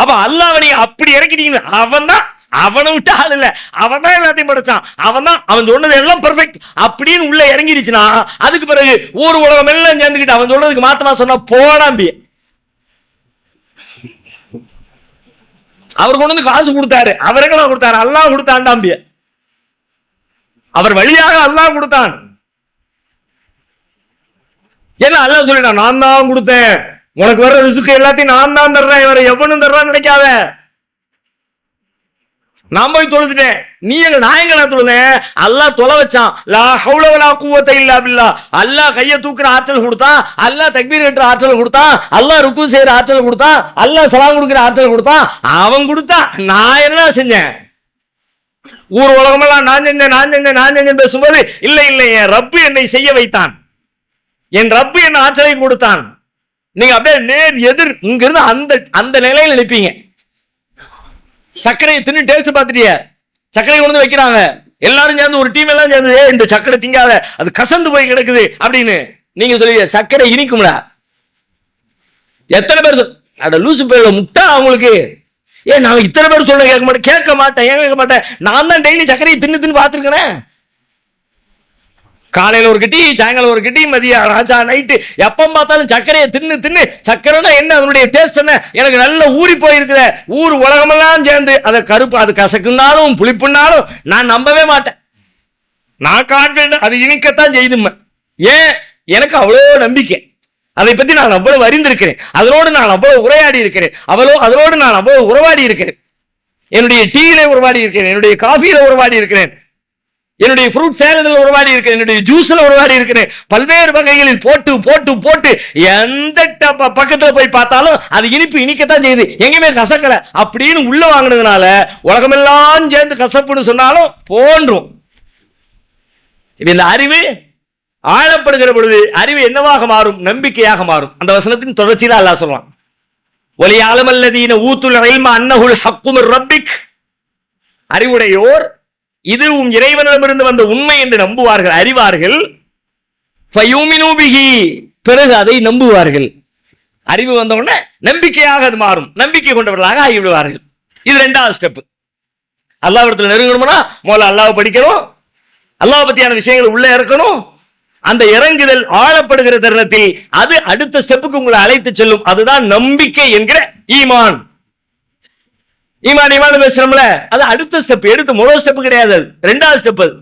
அப்ப அல்லாஹ் நீங்க அப்படி இறக்கிட்டீங்க அவன் தான். அவனை விட்டு ஆள் இல்லை. அவன் தான் எல்லாத்தையும் படைச்சான். அவன் தான் அவன் சொன்னது எல்லாம் பெர்ஃபெக்ட் அப்படின்னு உள்ள இறங்கிருச்சுன்னா அதுக்கு பிறகு ஊர் உலகம் எல்லாம் சேர்ந்துக்கிட்டு அவன் சொல்றதுக்கு மாத்தமா சொன்னா போடாம்பி. அவர் கொண்டு வந்து காசு கொடுத்தாரு. அவருக்கெல்லாம் கொடுத்தாரு? அல்லாஹ் கொடுத்தாண்டாம்பிய அவர் வழியாக அல்லாஹ் கொடுத்தான். என்ன அல்லாஹ் சொல்லிட்டான்? நான் தான் கொடுத்தேன். உனக்கு வர்ற ரிசுக்கு எல்லாத்தையும் நான் தான் தர்றேன். வேற எவனும் தர்றான்னு நினைக்காத. நான் போய் தொழுதுட்டேன். நீ எங்க நான் எங்க நான் தொழுதேன்? அல்லா தொலை வச்சான். லா ஹவுல கூவத்தை குவத்த இல்லா பில்லா. அல்லாஹ் கைய தூக்குற ஆற்றல் கொடுத்தான். அல்லா தக்பீர் கட்டுற ஆற்றல் கொடுத்தான். அல்லா ருக்கு செய்யற ஆற்றல் கொடுத்தான். அல்லா சலாம் கொடுக்குற ஆற்றல் கொடுத்தான். அவன் கொடுத்தான் நான் என்ன செஞ்சேன்? ஊர் உலகமெல்லாம் நான் செஞ்சேன் நான் செஞ்சேன் நான் செஞ்சேன் பேசும்போது இல்லை இல்லை என் ரப்பு என்னை செய்ய வைத்தான். என் ரப்பு என்ன ஆற்றலை கொடுத்தான். நீங்க அப்படியே நேர் எதிர் இங்க இருந்து அந்த அந்த நிலையில நிற்பீங்க சர்க்கரையை தின்னு டேஸ்ட் பார்த்துட்டிய. சர்க்கரை கொண்டு வந்து வைக்கிறாங்க. எல்லாரும் சேர்ந்து ஒரு டீம் எல்லாம் சேர்ந்து ஏ இந்த சர்க்கரை திங்காத அது கசந்து போய் கிடக்குது அப்படின்னு நீங்க சொல்லுவீங்க. சர்க்கரை இனிக்கும்டா எத்தனை பேர் அட லூசு பேர்ல முட்டா அவங்களுக்கு. ஏன் நான் இத்தனை பேர் சொல்ல கேட்க மாட்டேன் கேட்க மாட்டேன் ஏன் கேட்க மாட்டேன்? நான் தான் டெய்லி சர்க்கரையை தின்னு தின்னு பார்த்துருக்கேன். காலையில் ஒரு கிட்டி சாயங்காலம் ஒரு கிட்டி மதியம் ராஜா நைட்டு எப்போ பார்த்தாலும் சர்க்கரையை தின்னு தின்னு சர்க்கரைனா என்ன? அதனுடைய டேஸ்ட் என்ன? எனக்கு நல்ல ஊறி போயிருக்குத. ஊர் உலகமெல்லாம் சேர்ந்து அதை கருப்பு அது கசக்குனாலும் புளிப்புனாலும் நான் நம்பவே மாட்டேன். நான் கான்பிடன்ட் அது இனிக்கத்தான் செய்துமே ஏன்? எனக்கு அவ்வளோ நம்பிக்கை. அதை பற்றி நான் அவ்வளவு அறிந்திருக்கிறேன். அதனோடு நான் அவ்வளவு உரையாடி இருக்கிறேன். அவ்வளோ அதனோடு நான் அவ்வளவு உறவாடி இருக்கிறேன். என்னுடைய டீயில உறவாடி இருக்கிறேன். என்னுடைய காஃபியில உறவாடி இருக்கிறேன். என்னுடைய ஃப்ரூட் சேலத்தில் உருவாடி இருக்கிறேன் என்னுடைய ஜூஸ்ல உருவாடி இருக்கிறேன் பல்வேறு வகைகளில் போட்டு போட்டு போட்டு எந்த டப்ப- பக்கத்துல போய் பார்த்தாலும் அது இனிப்பு இனிக்கத்தான் செய்யுது. எங்கேயுமே கசக்கல. அப்படின்னு உள்ள வாங்கினதுனால உலகமெல்லாம் சேர்ந்து கசப்புன்னு சொன்னாலும் போன்றும். இந்த அறிவு ஆழப்படுகிற பொழுது அறிவு என்னவாக மாறும்? நம்பிக்கையாக மாறும். அந்த வசனத்தின் தொடர்ச்சியில அல்லாஹ் சொல்லலாம் ஒலி ஆலமல்லதீன ஊத்துல் இல்ம அன்னஹுல் ஹக்குமிர் ரப்பிக். அறிவுடையோர் இது உம் இறைவனிடமிருந்து வந்த உண்மை என்று நம்புவார்கள் அறிவார்கள். பிறகு அதை நம்புவார்கள். அறிவு வந்த உடனே நம்பிக்கையாக அது மாறும். நம்பிக்கை கொண்டவர்களாக ஆகிவிடுவார்கள். இது ரெண்டாவது ஸ்டெப் அல்லாவிடத்தில் நெருங்கணும்னா முதல்ல அல்லாஹ் படிக்கணும். அல்லாஹ் பத்தியான விஷயங்கள் உள்ளே இறக்கணும். அந்த இறங்குதல் ஆழப்படுகிற தருணத்தில் அது அடுத்த ஸ்டெப்புக்கு உங்களை அழைத்து செல்லும். அதுதான் நம்பிக்கை என்கிற ஈமான். ஈமான் ஈமான் பேசுறோம்ல அது அடுத்த ஸ்டெப் எடுத்து முதல் ஸ்டெப் கிடையாது அது. ரெண்டாவது ஸ்டெப் அது.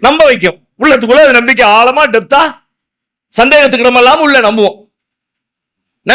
நம்ப வைக்கும். உள்ளத்துக்குள்ள நம்பிக்கை ஆழமா டெப்தா சந்தேகத்துக்கு நம்ம இல்லாம உள்ள நம்புவோம்.